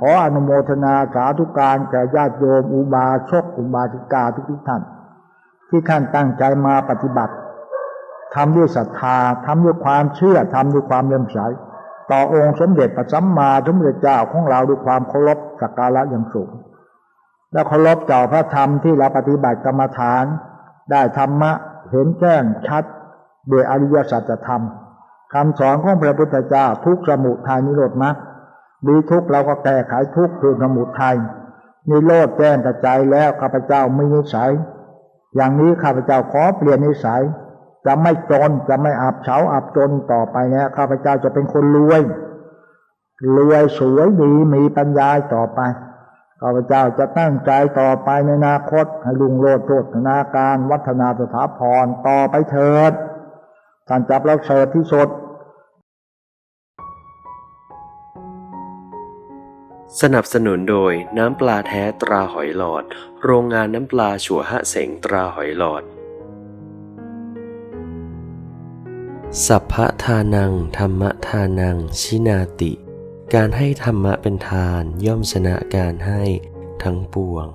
ขออนุโมทนาสาธุการแก่ญาติโยมอุบาสกอุบาสิกาทุกท่าน ที่ท่านตั้งใจมาปฏิบัติทำด้วยศรัทธาทำด้วยความเชื่อทำด้วยความเลื่อมใสต่อองค์สมเด็จพระสัมมาสัมพุทธเจ้าของเราด้วยความเคารพสักการะอย่างสูง และเคารพต่อพระธรรมที่เราปฏิบัติกรรมฐาน ได้ธรรมะเห็นแจ้งชัดโดยอริยสัจธรรมคำสอนของพระพุทธเจ้าทุกสมุทัยนิโรธมรรค มีทุกข์เราก็แก้ไขทุกข์คือสมุทัยนิโรธแจ้งกระจายแล้วข้าพเจ้าไม่นิสัย อย่างนี้ข้าพเจ้าขอเปลี่ยนนิสัย จะไม่จนจะไม่อับเฉาอับจนต่อไปแล้วข้าพเจ้าจะเป็นคนรวยรวยสวยดีมีปัญญาต่อไปข้าพเจ้าจะตั้งใจต่อไปในอนาคต ให้ลุงโลดโทษนาการ วัฒนาสถาพรต่อไปเถิดท่านจับเราเสริฐที่สุด สนับสนุนโดยน้ำปลาแท้ตราหอยหลอด โรงงานน้ำปลาฉัวฮะเสงตราหอยหลอด สัพพะทานัง ธรรมทานัง ชินาติ การให้ธรรมะเป็นทานย่อมชนะการให้ทั้งปวง